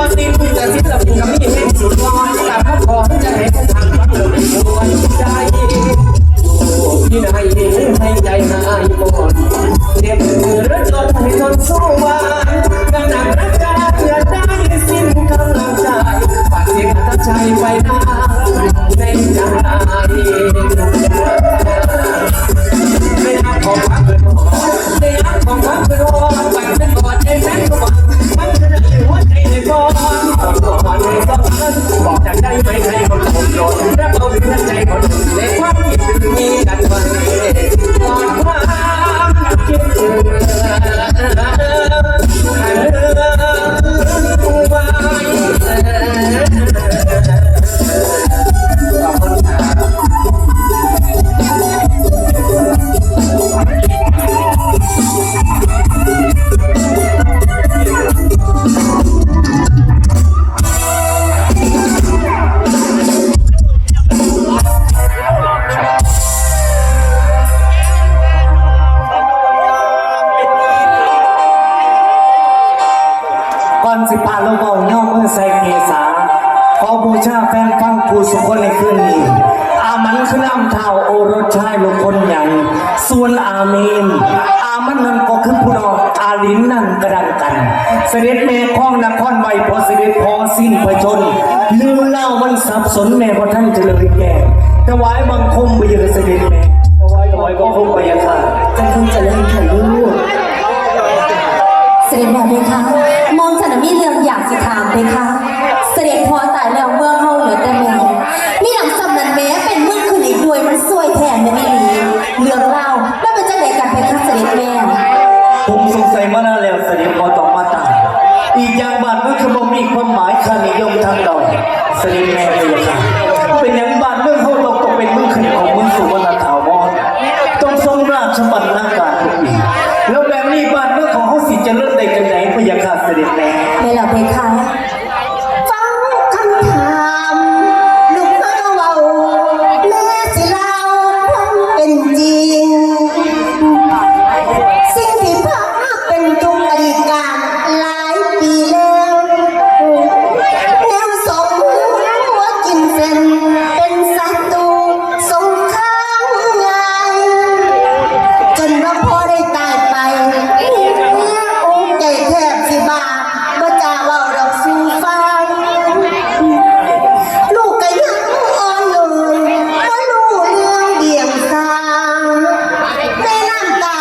บ่ติดจะศิลปินก็มีเห็นสุดยอดแต่ก็ขอจะให้ผทำความเร็วในตัวใจโอ้ยนายให้ใจหายก่อนเด็บมือรถจนให้จนสวันกำลังรักษาเพื่อได้สิ้นกำลังใจฝากเสียงทับใจไปได้ในใจ ได้ไหมใครคนผมโดนรับเอาเป็นใจคนในความคิดถึงมีกันไว้ก่อนความคิดถึง ขอบูชาแฟนฟังกูสุคนในคืนนี้ อามันคือนำเท้าโอรสชายลูกคนใหญ่ส่วนอาเมน อามันนั่นก็คือผู้นองอาลินนั่นกระดังกัน เสด็จแม่ข้องนครไว้พอเสด็จพอสิ้นพระชนลืมเล่ามันสับสนแม่พอท่านจะเลยแก่ถวายบังคมไปยังเสด็จแม่ถวายถวายบังคม บ้านเมืองคือบ่มีความหมายค่านิยมทางดอกเสลิมแม่เลยค่ะเป็นอย่างบ้านเมืองเขาตกตกเป็นเมืองขึ้นของเมืองสุวรรณถาวรต้องทรงราชบัลลังก์